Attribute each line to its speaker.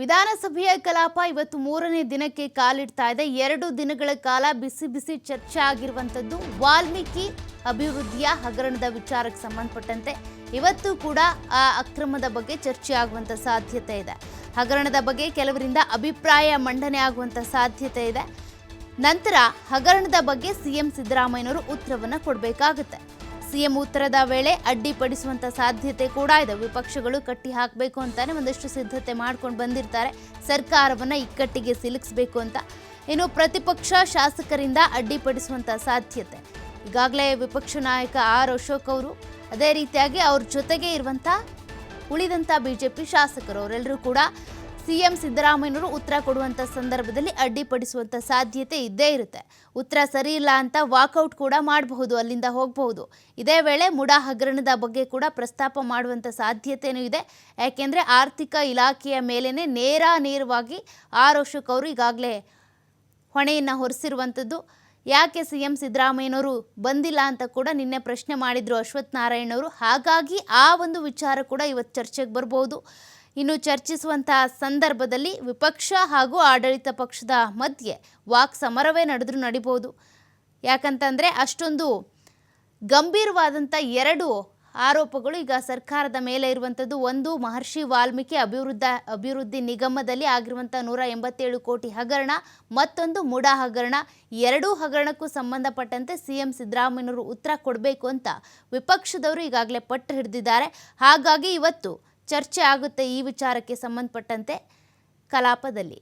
Speaker 1: ವಿಧಾನಸಭೆಯ ಕಲಾಪ ಇವತ್ತು ಮೂರನೇ ದಿನಕ್ಕೆ ಕಾಲಿಡ್ತಾ ಇದೆ. ಎರಡು ದಿನಗಳ ಕಾಲ ಬಿಸಿ ಬಿಸಿ ಚರ್ಚೆ ಆಗಿರುವಂಥದ್ದು. ವಾಲ್ಮೀಕಿ ಅಭಿವೃದ್ಧಿಯ ಹಗರಣದ ವಿಚಾರಕ್ಕೆ ಸಂಬಂಧಪಟ್ಟಂತೆ ಇವತ್ತು ಕೂಡ ಆ ಅಕ್ರಮದ ಬಗ್ಗೆ ಚರ್ಚೆ ಆಗುವಂಥ ಸಾಧ್ಯತೆ ಇದೆ. ಹಗರಣದ ಬಗ್ಗೆ ಕೆಲವರಿಂದ ಅಭಿಪ್ರಾಯ ಮಂಡನೆ ಆಗುವಂಥ ಸಾಧ್ಯತೆ ಇದೆ. ನಂತರ ಹಗರಣದ ಬಗ್ಗೆ ಸಿಎಂ ಸಿದ್ದರಾಮಯ್ಯನವರು ಉತ್ತರವನ್ನು ಕೊಡಬೇಕಾಗುತ್ತೆ. ಸಿಎಂ ಉತ್ತರದ ವೇಳೆ ಅಡ್ಡಿಪಡಿಸುವಂತ ಸಾಧ್ಯತೆ ಕೂಡ ಇದೆ. ವಿಪಕ್ಷಗಳು ಕಟ್ಟಿ ಹಾಕಬೇಕು ಅಂತಾನೆ ಒಂದಷ್ಟು ಸಿದ್ಧತೆ ಮಾಡ್ಕೊಂಡು ಬಂದಿರ್ತಾರೆ. ಸರ್ಕಾರವನ್ನ ಇಕ್ಕಟ್ಟಿಗೆ ಸಿಲುಕಿಸಬೇಕು ಅಂತ. ಇನ್ನು ಪ್ರತಿಪಕ್ಷ ಶಾಸಕರಿಂದ ಅಡ್ಡಿಪಡಿಸುವಂತ ಸಾಧ್ಯತೆ. ಈಗಾಗಲೇ ವಿಪಕ್ಷ ನಾಯಕ ಆರ್ ಅಶೋಕ್ ಅವರು ಅದೇ ರೀತಿಯಾಗಿ ಅವ್ರ ಜೊತೆಗೆ ಇರುವಂತ ಉಳಿದಂತ ಬಿಜೆಪಿ ಶಾಸಕರು ಅವರೆಲ್ಲರೂ ಕೂಡ ಸಿಎಂ ಸಿದ್ದರಾಮಯ್ಯನವರು ಉತ್ತರ ಕೊಡುವಂಥ ಸಂದರ್ಭದಲ್ಲಿ ಅಡ್ಡಿಪಡಿಸುವಂಥ ಸಾಧ್ಯತೆ ಇದ್ದೇ ಇರುತ್ತೆ. ಉತ್ತರ ಸರಿ ಇಲ್ಲ ಅಂತ ವಾಕೌಟ್ ಕೂಡ ಮಾಡಬಹುದು, ಅಲ್ಲಿಂದ ಹೋಗಬಹುದು. ಇದೇ ವೇಳೆ ಮುಡಾ ಹಗರಣದ ಬಗ್ಗೆ ಕೂಡ ಪ್ರಸ್ತಾಪ ಮಾಡುವಂಥ ಸಾಧ್ಯತೆಯೂ ಇದೆ. ಯಾಕೆಂದರೆ ಆರ್ಥಿಕ ಇಲಾಖೆಯ ಮೇಲೇ ನೇರ ನೇರವಾಗಿ ಆರೋಷಕ್ ಅವರು ಈಗಾಗಲೇ ಹೊಣೆಯನ್ನು ಹೊರಿಸಿರುವಂಥದ್ದು ಯಾಕೆ ಸಿ ಎಂ ಸಿದ್ದರಾಮಯ್ಯನವರು ಬಂದಿಲ್ಲ ಅಂತ ಕೂಡ ನಿನ್ನೆ ಪ್ರಶ್ನೆ ಮಾಡಿದರು ಅಶ್ವಥ್ ನಾರಾಯಣವರು ಹಾಗಾಗಿ ಆ ಒಂದು ವಿಚಾರ ಕೂಡ ಇವತ್ತು ಚರ್ಚೆಗೆ ಬರ್ಬೋದು. ಇನ್ನು ಚರ್ಚಿಸುವಂತಹ ಸಂದರ್ಭದಲ್ಲಿ ವಿಪಕ್ಷ ಹಾಗೂ ಆಡಳಿತ ಪಕ್ಷದ ಮಧ್ಯೆ ವಾಕ್ ಸಮರವೇ ನಡೆದರೂ ನಡಿಬೋದು ಯಾಕಂತಂದರೆ ಅಷ್ಟೊಂದು ಗಂಭೀರವಾದಂಥ ಎರಡು ಆರೋಪಗಳು ಈಗ ಸರ್ಕಾರದ ಮೇಲೆ ಇರುವಂಥದ್ದು. ಒಂದು, ಮಹರ್ಷಿ ವಾಲ್ಮೀಕಿ ಅಭಿವೃದ್ಧ, ಅಭಿವೃದ್ಧಿ ನಿಗಮದಲ್ಲಿ ಆಗಿರುವಂಥ ನೂರ ಎಂಬತ್ತೇಳು ಕೋಟಿ ಹಗರಣ. ಮತ್ತೊಂದು, ಮುಡಾ ಹಗರಣ. ಎರಡೂ ಹಗರಣಕ್ಕೂ ಸಂಬಂಧಪಟ್ಟಂತೆ ಸಿ ಎಂ ಸಿದ್ದರಾಮಯ್ಯನವರು ಉತ್ತರ ಕೊಡಬೇಕು ಅಂತ ವಿಪಕ್ಷದವರು ಈಗಾಗಲೇ ಪಟ್ಟು ಹಿಡಿದಿದ್ದಾರೆ. ಹಾಗಾಗಿ ಇವತ್ತು ಚರ್ಚೆ ಆಗುತ್ತೆ ಈ ವಿಚಾರಕ್ಕೆ ಸಂಬಂಧಪಟ್ಟಂತೆ ಕಲಾಪದಲ್ಲಿ.